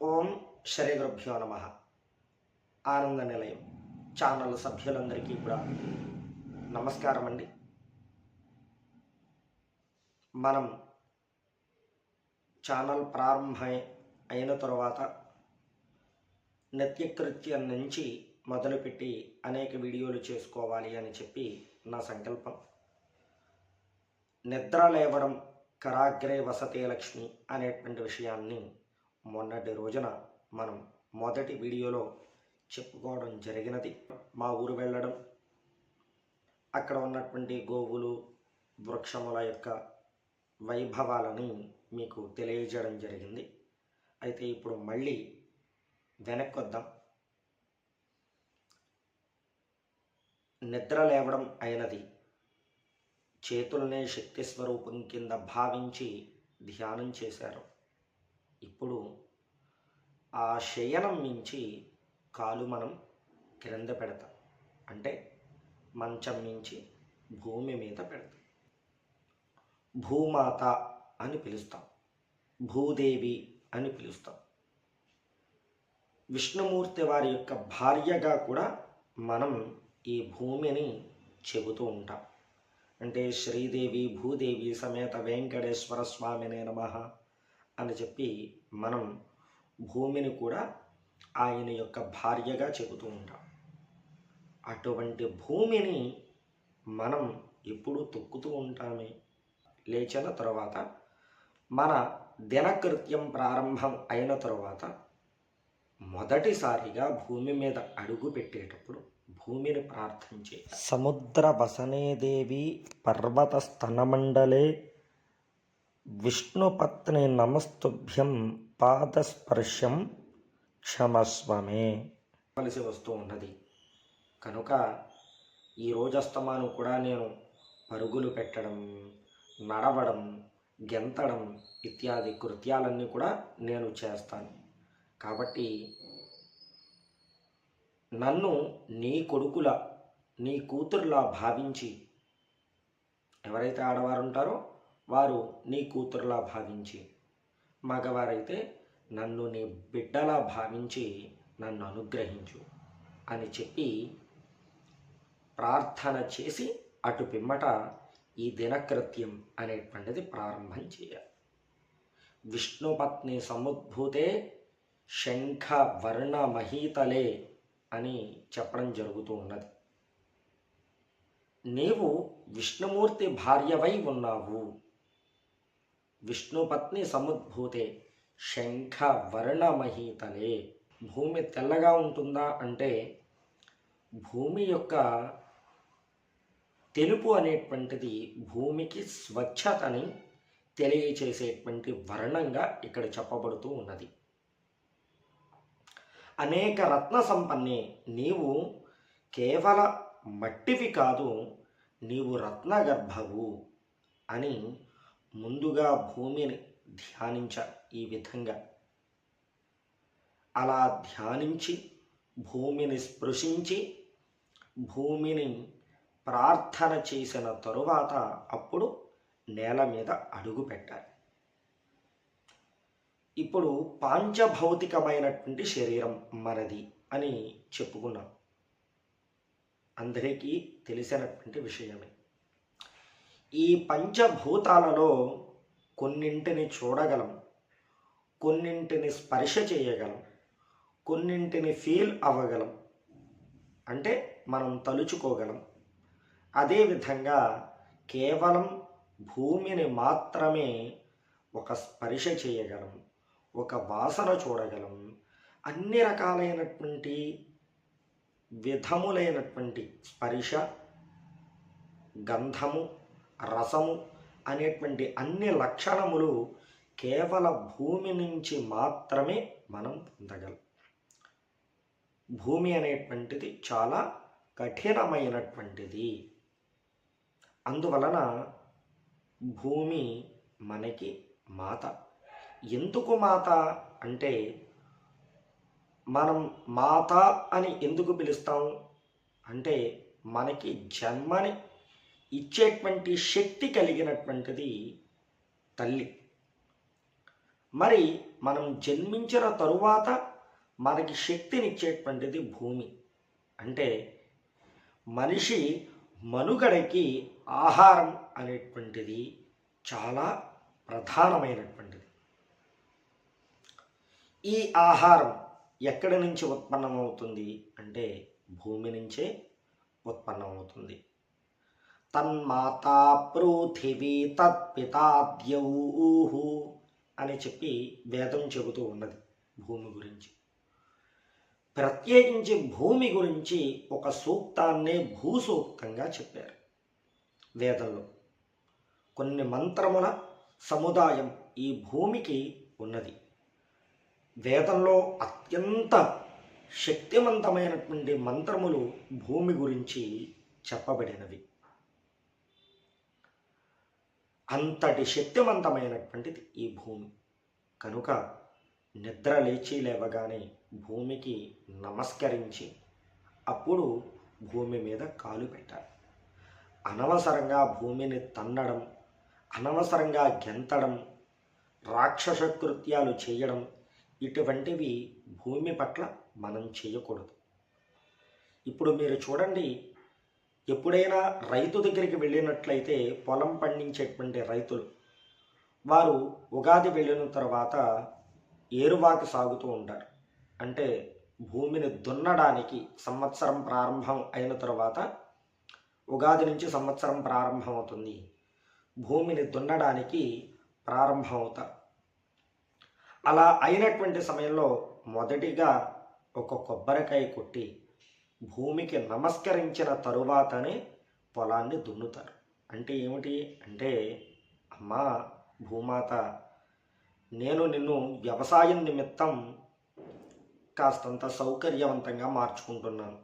ఓం శ్రీ గురుభ్యో నమ. ఆనంద నిలయం. ఛానల్ సభ్యులందరికీ కూడా నమస్కారం అండి. మనం ఛానల్ ప్రారంభం అయిన తర్వాత నిత్యకృత్యం నుంచి మొదలుపెట్టి అనేక వీడియోలు చేసుకోవాలి అని చెప్పి నా సంకల్పం. నిద్ర లేవడం కరాగ్రే వసతే లక్ష్మి అనేటువంటి విషయాన్ని మొన్నటి రోజున మనం మొదటి వీడియోలో చెప్పుకోవడం జరిగినది. మా ఊరు వెళ్ళడం అక్కడ ఉన్నటువంటి గోవులు వృక్షముల యొక్క వైభవాలని మీకు తెలియజేయడం జరిగింది. అయితే ఇప్పుడు మళ్ళీ వెనక్కి వద్దాం నిద్ర లేవడం అయినది చేతులనే శక్తి స్వరూపం కింద భావించి ధ్యానం చేశారు. ఇప్పుడు ఆ శయనం మించి కాలు మనం క్రింద పెడతాం. అంటే మంచం మించి భూమి మీద పెడతాం. భూమాత అని పిలుస్తాం. భూదేవి అని పిలుస్తాం. విష్ణుమూర్తి వారి యొక్క భార్యగా కూడా మనం ఈ భూమిని చెబుతూ ఉంటాం. అంటే శ్రీదేవి భూదేవి సమేత వెంకటేశ్వర స్వామినే నమ. అని చెప్పి మనం భూమిని కూడా ఆయన యొక్క భార్యగా చెబుతూ ఉంటాం. అటువంటి భూమిని మనం ఎప్పుడు తొక్కుతూ ఉంటామే. లేచిన తర్వాత మన దినకృత్యం ప్రారంభం అయిన తర్వాత మొదటిసారిగా భూమి మీద అడుగు పెట్టేటప్పుడు భూమిని ప్రార్థించే సముద్ర వసనే దేవి పర్వత స్తనమండలే విష్ణుపత్ని నమస్తుభ్యం పాదస్పర్శం క్షమస్వమే. కలిసి వస్తూ ఉన్నది. కనుక ఈ రోజస్తమాను కూడా నేను పరుగులు పెట్టడం నడవడం గెంతడం ఇత్యాది కృత్యాలన్నీ కూడా నేను చేస్తాను. కాబట్టి నన్ను నీ కొడుకుల నీ కూతురులా భావించి ఎవరైతే ఆడవారు ఉంటారో వారు నీ కూతురులా భావించి మగవారైతే నన్ను నీ బిడ్డలా భావించి నన్ను అనుగ్రహించు అని చెప్పి ప్రార్థన చేసి అటు పిమ్మట ఈ దినకృత్యం అనేటువంటిది ప్రారంభం చేయాలి. విష్ణుపత్ని సముద్భూతే శంఖ వర్ణ మహీతలే అని చెప్పడం జరుగుతూ ఉన్నది. నీవు విష్ణుమూర్తి భార్యవై ఉన్నావు. విష్ణుపత్ని సముద్భూతే. శంఖ వర్ణమహీతలే భూమి తెల్లగా ఉంటుందా అంటే భూమి యొక్క తెలుపు అనేటువంటిది భూమికి స్వచ్ఛతని తెలియచేసేటువంటి వర్ణంగా ఇక్కడ చెప్పబడుతూ ఉన్నది. అనేక రత్న సంపన్నే నీవు కేవల మట్టివి కాదు నీవు రత్నగర్భవు అని ముందుగా భూమిని ధ్యానించ ఈ విధంగా. అలా ధ్యానించి భూమిని స్పృశించి భూమిని ప్రార్థన చేసిన తరువాత అప్పుడు నేల మీద అడుగు పెట్టాలి. ఇప్పుడు పాంచభౌతికమైనటువంటి శరీరం మనది అని చెప్పుకున్నాం. అందరికీ తెలిసినటువంటి విషయమే. ఈ పంచభూతాలలో కొన్నింటిని చూడగలం. కొన్నింటిని స్పర్శ చేయగలం. కొన్నింటిని ఫీల్ అవ్వగలం. అంటే మనం తలుచుకోగలం. అదేవిధంగా కేవలం భూమిని మాత్రమే ఒక స్పర్శ చేయగలం. ఒక వాసన చూడగలం. అన్ని రకాలైనటువంటి విధములైనటువంటి స్పర్శ గంధము రసము అనేటువంటి అన్ని లక్షణములు కేవల భూమి నుంచి మాత్రమే మనం పొందగలం. భూమి అనేటువంటిది చాలా కఠినమైనటువంటిది. అందువలన భూమి మనకి మాత. ఎందుకు మాత? అంటే మనం మాత అని ఎందుకు పిలుస్తాం? అంటే మనకి జన్మని ఇచ్చేటువంటి శక్తి కలిగినటువంటిది తల్లి. మరి మనం జన్మించిన తరువాత మనకి శక్తినిచ్చేటువంటిది భూమి. అంటే మనిషి మనుగడకి ఆహారం అనేటువంటిది చాలా ప్రధానమైనటువంటిది. ఈ ఆహారం ఎక్కడి నుంచి ఉత్పన్నమవుతుంది? అంటే భూమి నుంచే ఉత్పన్నమవుతుంది. తన్మాతా పృథివీ తత్పితాద్యౌహు అని చెప్పి వేదం చెబుతూ ఉన్నది భూమి గురించి. ప్రత్యేకించి భూమి గురించి ఒక సూక్తాన్నే భూసూక్తంగా చెప్పారు వేదంలో. కొన్ని మంత్రముల సముదాయం ఈ భూమికి ఉన్నది. వేదంలో అత్యంత శక్తివంతమైనటువంటి మంత్రములు భూమి గురించి చెప్పబడినవి. అంతటి శక్తివంతమైనటువంటిది ఈ భూమి. కనుక నిద్ర లేచి లేవగానే భూమికి నమస్కరించి అప్పుడు భూమి మీద కాలు పెట్టాలి. అనవసరంగా భూమిని తన్నడం అనవసరంగా గెంతడం రాక్షస కృత్యాలు చేయడం ఇటువంటివి భూమి పట్ల మనం చేయకూడదు. ఇప్పుడు మీరు చూడండి ఎప్పుడైనా రైతు దగ్గరికి వెళ్ళినట్లయితే పొలం పండించేటువంటి రైతులు వారు ఉగాది వెళ్ళిన తర్వాత ఏరువాకి సాగుతూ ఉంటారు. అంటే భూమిని దున్నడానికి సంవత్సరం ప్రారంభం అయిన తర్వాత ఉగాది నుంచి సంవత్సరం ప్రారంభం అవుతుంది. భూమిని దున్నడానికి ప్రారంభం అవుతారు. అలా అయినటువంటి సమయంలో మొదటిగా ఒక కొబ్బరికాయ కొట్టి భూమికి నమస్కరించిన తరువాతనే పొలాన్ని దున్నుతారు. అంటే ఏమిటి? అంటే అమ్మా భూమాత నేను నిన్ను వ్యవసాయం నిమిత్తం కాస్తంత సౌకర్యవంతంగా మార్చుకుంటున్నాను.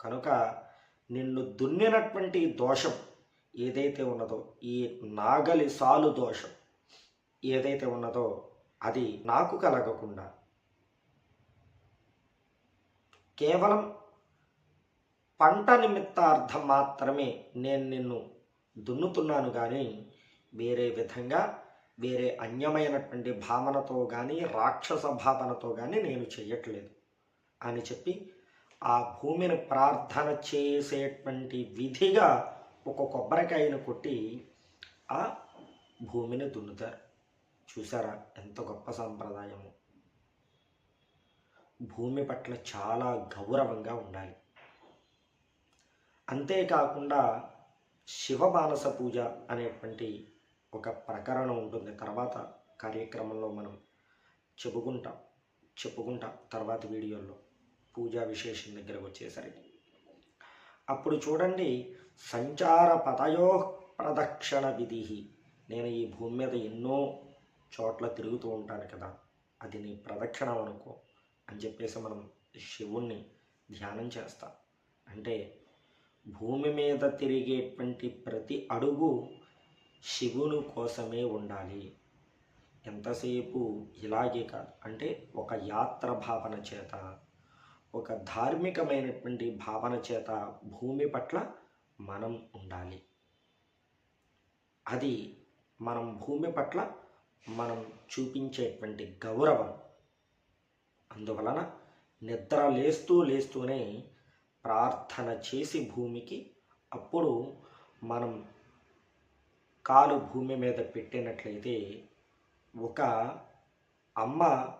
కనుక నిన్ను దున్నినటువంటి దోషం ఏదైతే ఉన్నదో ఈ నాగలి సాలు దోషం ఏదైతే ఉన్నదో అది నాకు కలగకుండా కేవలం పంట నిమిత్తార్థం మాత్రమే నేను నిన్ను దున్నుతున్నాను కానీ వేరే విధంగా వేరే అన్యమైనటువంటి భావనతో కానీ రాక్షస భావనతో కానీ నేను చెయ్యట్లేదు. అని చెప్పి ఆ భూమిని ప్రార్థన చేసేటువంటి విధిగా ఒక కొబ్బరికాయను కొట్టి ఆ భూమిని దున్నుతారు. చూసారా ఎంత గొప్ప సాంప్రదాయము. భూమి పట్ల చాలా గౌరవంగా ఉండాలి. అంతేకాకుండా శివమానస పూజ అనేటువంటి ఒక ప్రకరణం ఉంటుంది. తర్వాత కార్యక్రమంలో మనం చెప్పుకుంటాం చెప్పుకుంటాం తర్వాత వీడియోల్లో పూజా విశేషం దగ్గరకు వచ్చేసరికి. అప్పుడు చూడండి సంచార పతయో ప్రదక్షిణ విధి నేను ఈ భూమి మీద ఎన్నో చోట్ల తిరుగుతూ ఉంటాను కదా అది నీ ప్రదక్షిణం అనుకో అని చెప్పేసి మనం శివుణ్ణి ధ్యానం చేస్తాం. అంటే భూమి మీద తిరిగేటువంటి ప్రతి అడుగు శివుని కోసమే ఉండాలి. ఎంతసేపు? ఇలాగే కాదు. అంటే ఒక యాత్ర భావన చేత ఒక ధార్మికమైనటువంటి భావన చేత భూమి పట్ల మనం ఉండాలి. అది మనం భూమి పట్ల మనం చూపించేటువంటి గౌరవం. అందువలన నిద్ర లేస్తూ లేస్తూనే ప్రార్థన చేసి భూమికి అప్పుడు మనం కాలు భూమి మీద పెట్టినట్లయితే ఒక అమ్మ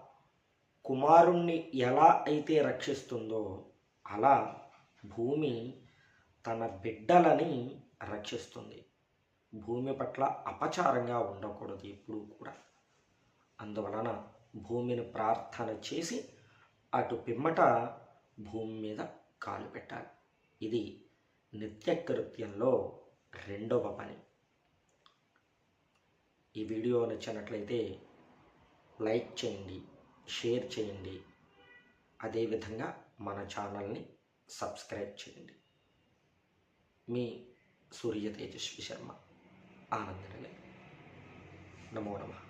కుమారుణ్ణి ఎలా అయితే రక్షిస్తుందో అలా భూమి తన బిడ్డలని రక్షిస్తుంది. భూమి పట్ల అపచారంగా ఉండకూడదు ఎప్పుడూ కూడా. అందువలన భూమిని ప్రార్థన చేసి అటు పిమ్మట భూమి మీద కాలు పెట్టాలి. ఇది నిత్యకృత్యంలో రెండవ పని. ఈ వీడియో నచ్చినట్లయితే లైక్ చేయండి షేర్ చేయండి. అదేవిధంగా మన ఛానల్ని సబ్స్క్రైబ్ చేయండి. మీ సూర్య తేజస్వి శర్మ ఆనందనగర్ నమో నమః.